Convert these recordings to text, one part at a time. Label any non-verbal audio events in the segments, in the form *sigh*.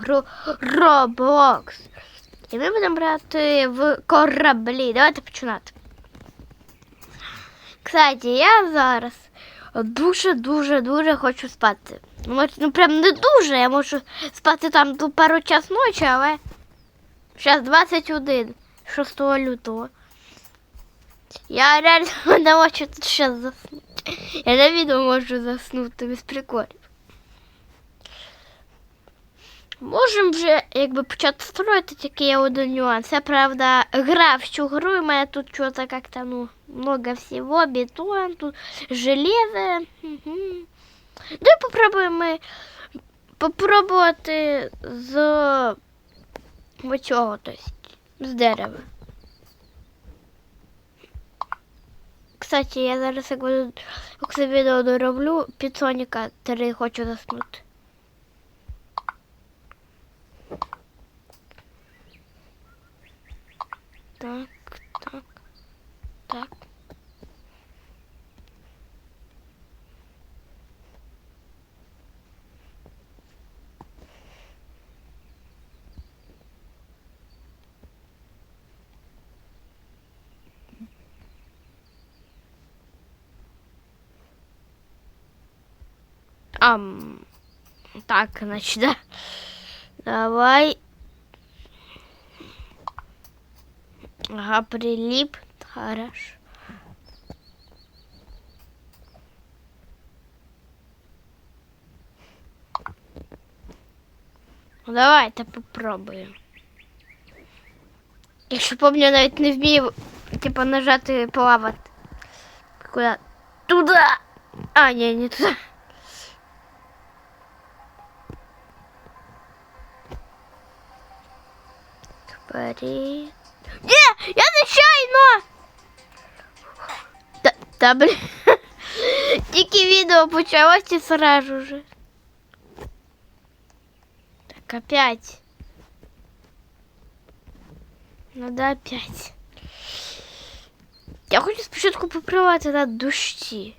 гру Roblox. І ми будемо грати в кораблі. Давайте починати. Кстати, я зараз дуже-дуже дуже хочу спати. Ну, прям не дуже. Я можу спати там до пару час ночі, але зараз 21, 6 лютого. Я реально *laughs* не можу тут зараз заснути. Я на відео можу заснути без приколів. Можемо вже якби почати строїти, тільки є один нюанс. Я правда грав в цю гру, і мене тут щось как-то ну, много всего, бетон, тут железо. Угу. Давай попробуємо попробувати з оцього, то есть, з дерева. Кстати, я зараз як буду це відео дороблю, під Соніка 3 хочу заснути. Так, так, так. Ам, так, значит, да. Давай. Ага, прилип. Хорошо. Ну, Давайте попробуємо. Якщо помню, навіть не вмію, типа, нажати плавати. Куда? Туда! А, ні, не туди. Вперед. Я нечайно! Та, та блін. Тільки відео почалось і сразу же. Так, опять. Надо опять. Я хочу спочатку попривати на душі.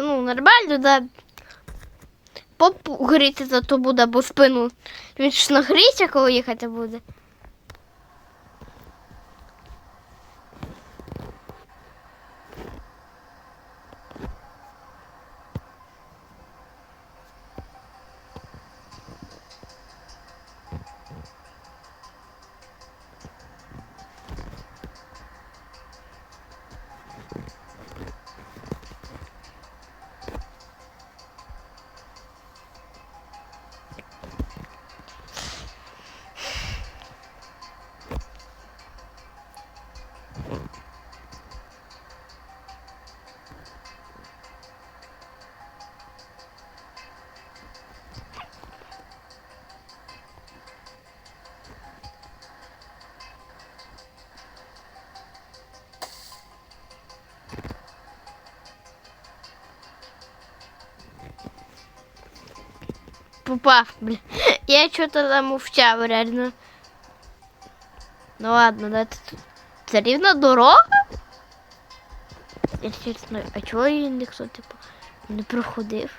Ну, нормально, да. Попу гріти зато буде, бо спину. Він ж нагріється, коли їхати буде. Попав, бля. Я что-то замовчав, реально. Ну ладно, да, тут. це рівна дорога? Я чесно, а чого її ніхто, типу, не проходив?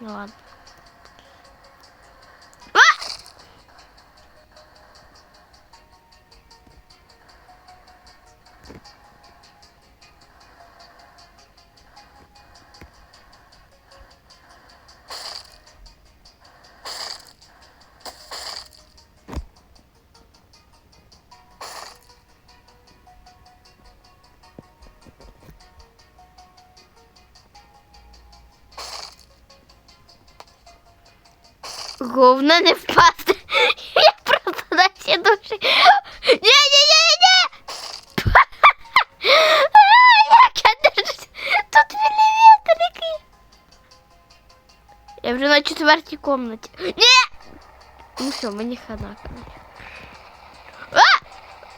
Ну ладно. Головне не впасти. *laughs* Я просто на всі душі. Ні, ні, ні, ні. Як *laughs* я держусь. Тут міліметрики. Я вже на четвертій комнаті. Ні! Ну все, мені хана. короче. А!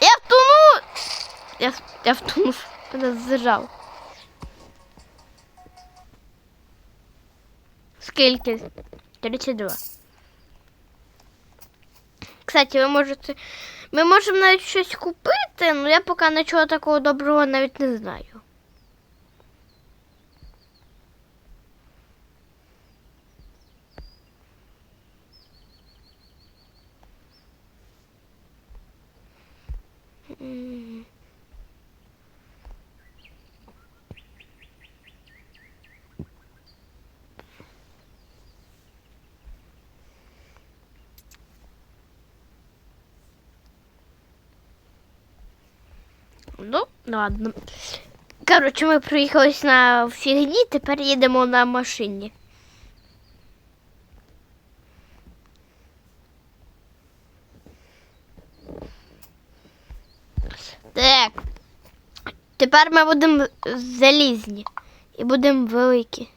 Я втону! Я, я втонув. Мене зажав. Скільки? 32. Кстати, ви можете. Ми можемо навіть щось купити, але я поки нічого такого доброго навіть не знаю. М. Ну, ладно. Коротше, ми приїхали на фігні, тепер їдемо на машині. Так. Тепер ми будемо залізні і будемо великі.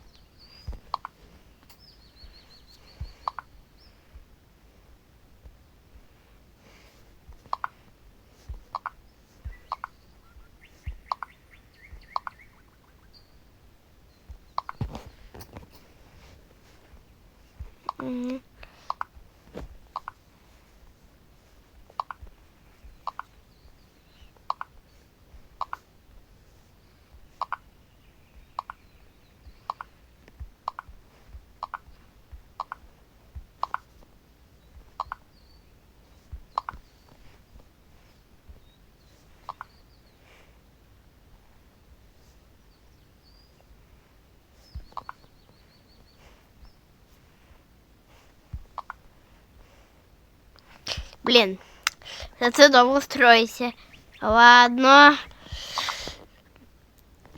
Блін, за це довго строїться. Ладно.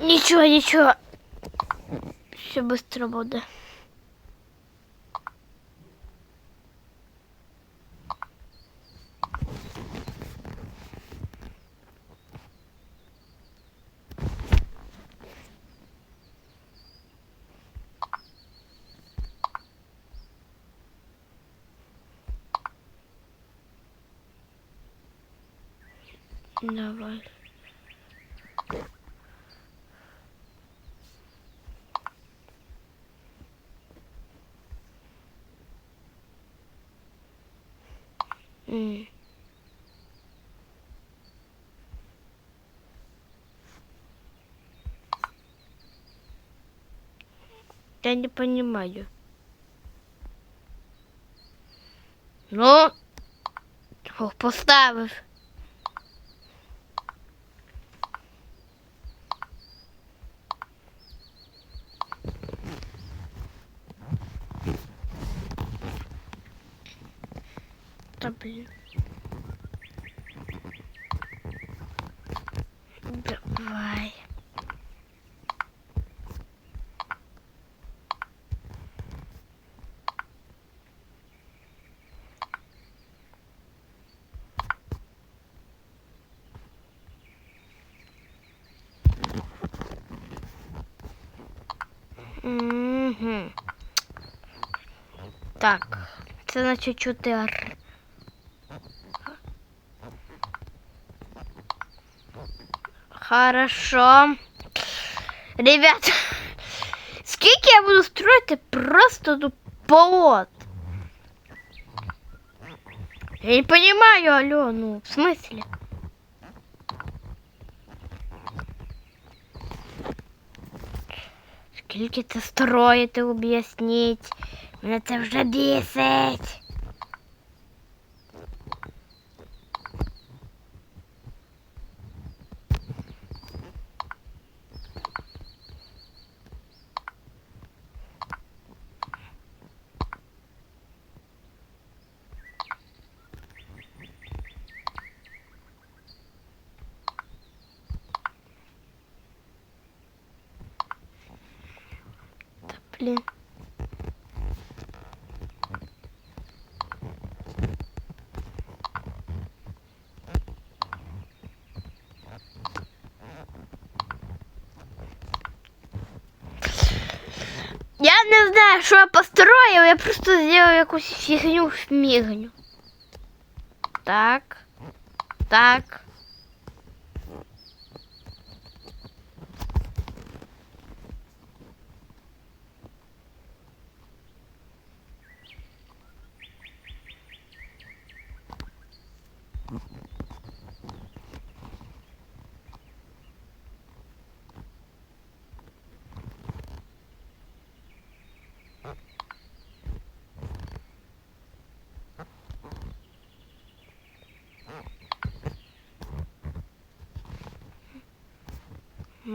Нічого, нічого. Все швидко буде. Давай. М. Я не понимаю. Ну, ох, поставив. Угу. Так, це значить чотири. Хорошо. Ребят, скільки я буду строїти просто тут полот? Я не понимаю, алло, ну, в смысле? Скільки це строїти, об'ясніть. Мене це вже бісить. блин. Я не знаю, що я построїв, я якую-то фигню в мигню. Так. Так.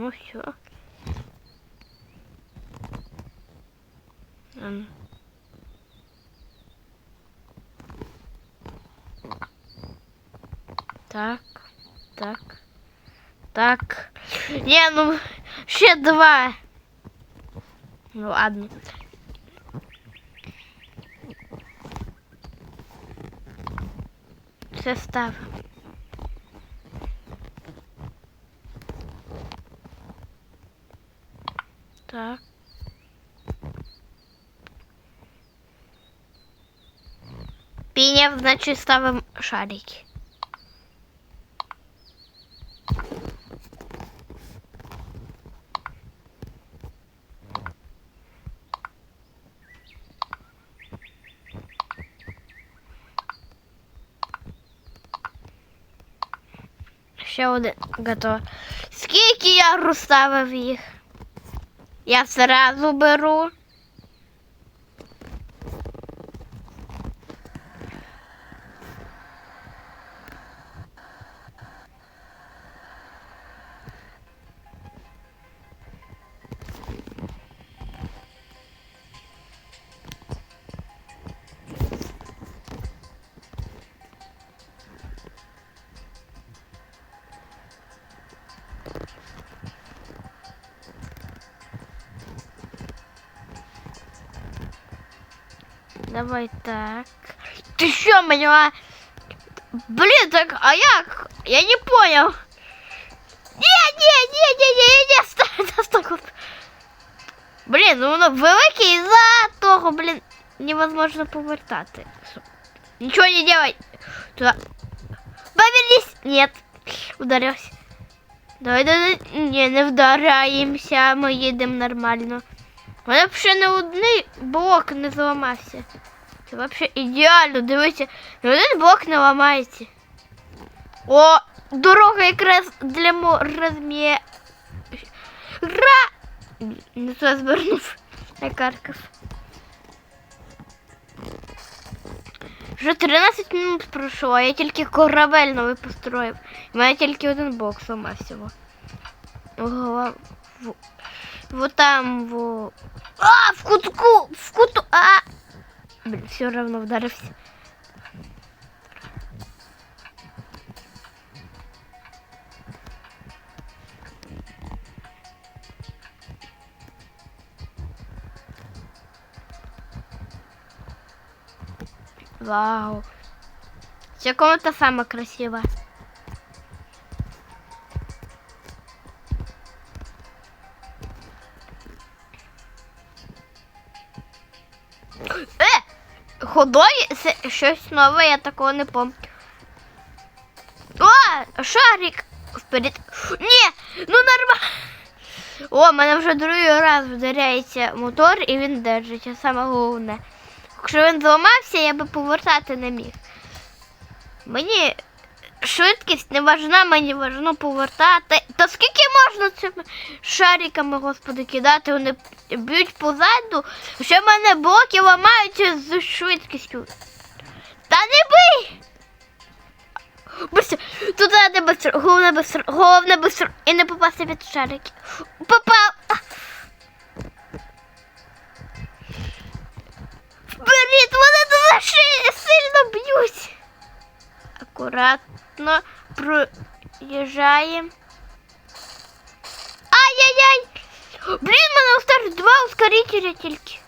Ну все. Так, так, так. Не, ну ще два. Ну ладно. Все ставимо. Так. Піняв, значить, ставимо шарики. Ще один готово. Скільки я розставив їх? Я сразу беру. Давай так. Ты что, поняла? Блин, так, а як? Я не понял. Не, не, не, не, не, не, стой, стой, стой. Блін, ну воно велике і за того, блін, невозможно повертати. Нічого не делай. Туда. Повернись. Нет. Ударился. Давай, давай, не, не вдараємося, ми їдемо нормально. У мене б ще не один блок не зламався. Це взагалі ідеально, дивіться, ні один блок не ламається. О, дорога якраз для мо розмір. Ра! Не туди звернув. Я каркав. Вже 13 минут пройшло, а я тільки корабель новий построїв. У мене тільки один блок зламався. во. Голова. во- Вот там, во. А, в кутку, в куту, а! Блин, все равно вдарився. Вау. Ця комната сама красива. Ходой це щось нове, я такого не пам'ятаю. О, шарик вперед. Ні, ну нормально. О, мене вже другий раз вдаряється мотор і він держить, а саме головне. Якщо він зламався, я би повертати не міг. Мені швидкість не важна, мені важно повертати. Та скільки можна цими шариками, господи, кидати? Вони б'ють позаду, що в мене блоки ламаються з швидкістю. Та не бий! Быстро, туди не быстро, головне быстро, головне быстро. І не попасти під шарики. Попав! Вперед, вони дуже ши- сильно б'ють. Акуратно проїжджаємо. Ай-яй-яй! Блін, мене устар два ускорителя тільки.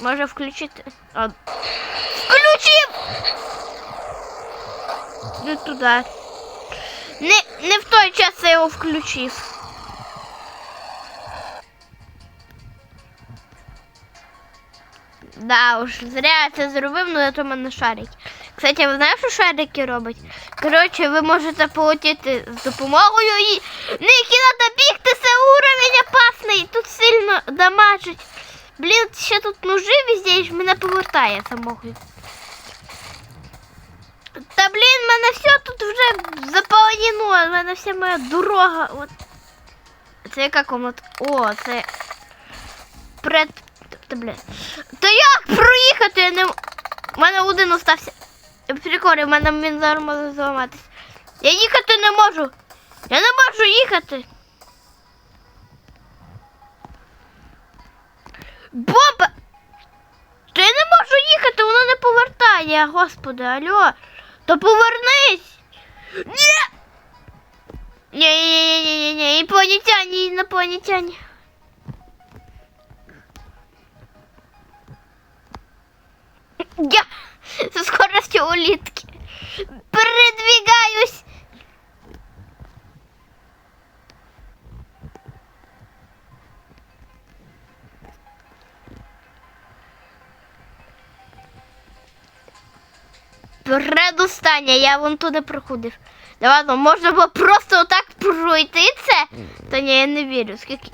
Може включити. А... Включив! Не туди. Не, не в той час я його включив. Да, уж зря я це зробив, але в мене шарик. Кстати, ви знаєте, що шарики роблять? Коротше, ви можете полетіти з допомогою і Нікі, треба бігти, це уровень опасний, тут сильно дамажить. Блін, ще тут ножи везде, і мене повертає самого. Та блін, мене все тут вже заполонено, в мене вся моя дорога. От. Це яка комната? О, це пред. Та, блядь. Та як проїхати? Я не... У мене один остався. Прикольно, в мене він зараз зламатись. Я їхати не можу. Я не можу їхати. Бомба! Та я не можу їхати, воно не повертає, господи, алло. То повернись! Ні! Ні-ні-ні-ні-ні, інопланетяне, інопланетяне. Я *laughs* со скоростью улитки передвигаюсь. Передостання, я вон туди проходив. Да ладно, можна було просто отак пройти це? Та ні, я не вірю. Скільки.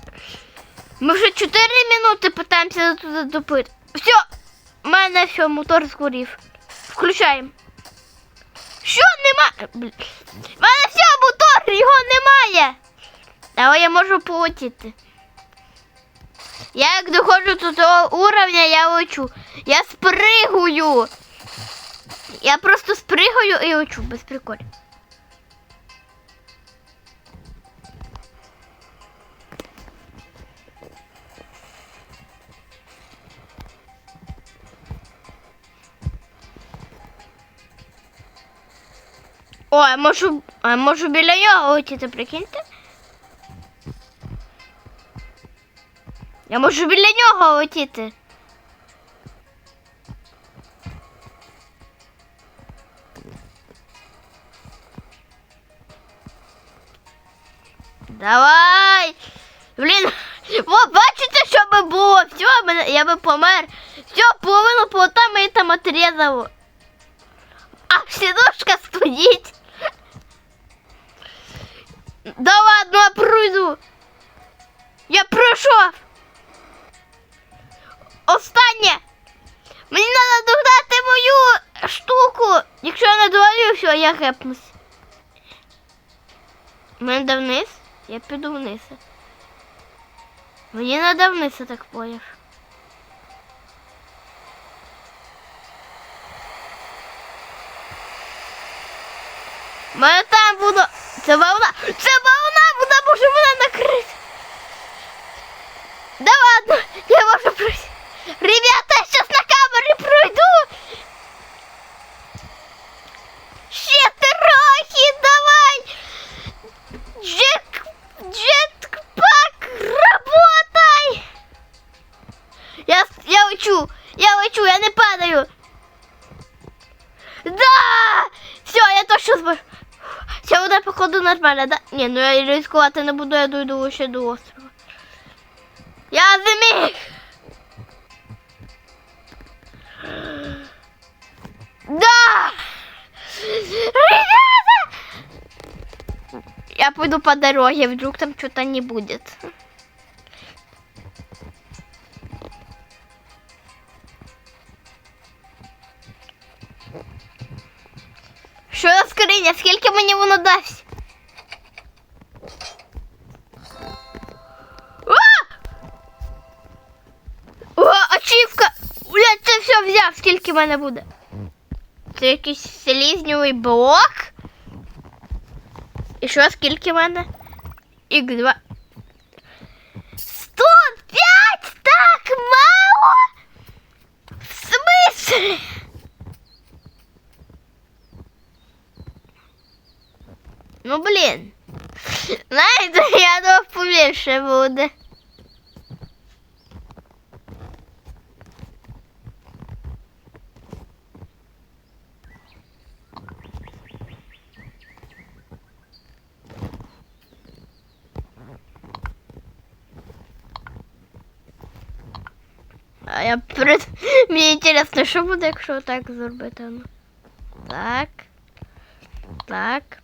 Ми вже 4 минути питаємося туди допити. Все, у мене все, мотор згорів. Включаємо. Що нема? Блін. У мене все, мотор, його немає. Але я можу полетіти. Я як доходжу до того уровня, я лечу. Я спригую. Я просто спригую і лечу, без приколів. О, я можу, а можу біля нього летіти, прикиньте. Я можу біля нього летіти. Давай! Блін, о, бачите, що би було? Все, я би помер. Все, половину плота мені там отрізало. А сідушка стоїть. Да ладно, я пройду. Я пройшов. Останнє. Мені треба догнати мою штуку. Якщо я не довалю, все, я гепнусь. Мені треба вниз? Я піду вниз. Мені треба вниз, я так поняв. Мене там буде. Це волна. Походу нормально, да? Ні, ну я ризикувати не буду, я дойду ще до острова. Я зміг! Да! Ребята! Я пойду по дороге, вдруг там что-то не будет. в мене буде? Це якийсь селізньовий блок. І що, скільки в мене? Х 2 105! Так мало? В смысле? Ну блін. *laughs* Знаєте, я думав побільше буде. Перед... Мені інтересно, що буде, якщо так зробити. Так. Так.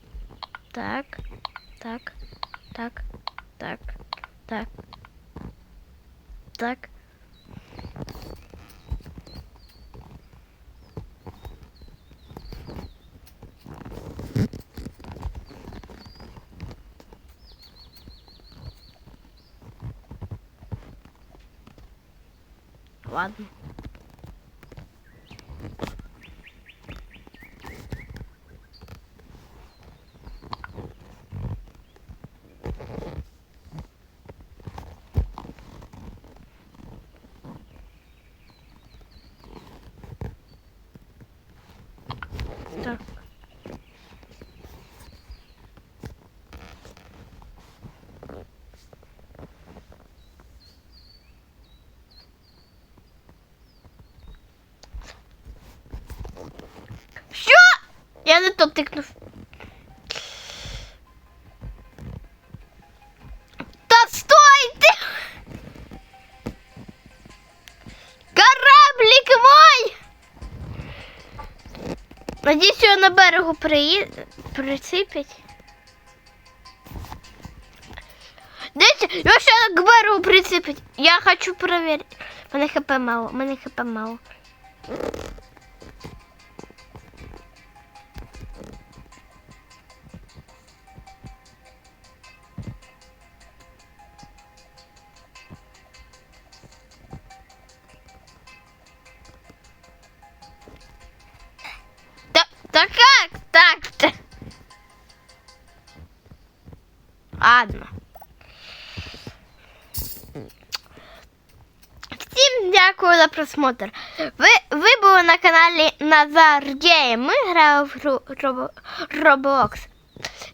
Так. Так. Так. Так. Так. Так. 完 Я не то тикнув. Та стойте! Кораблик мой! Надіюсь, його на берегу приї... прицепять. Дивіться, його ще к берегу прицепять. Я хочу проверить. Мене хп мало, мене хп мало. Да, как так-то? Ладно. Всім дякую за просмотр. Ви, ви були на каналі Назар Гейм. Ми грали в гру Робо-.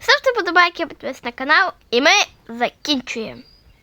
Ставте подобайки, підписуйтесь на канал, і ми закінчуємо.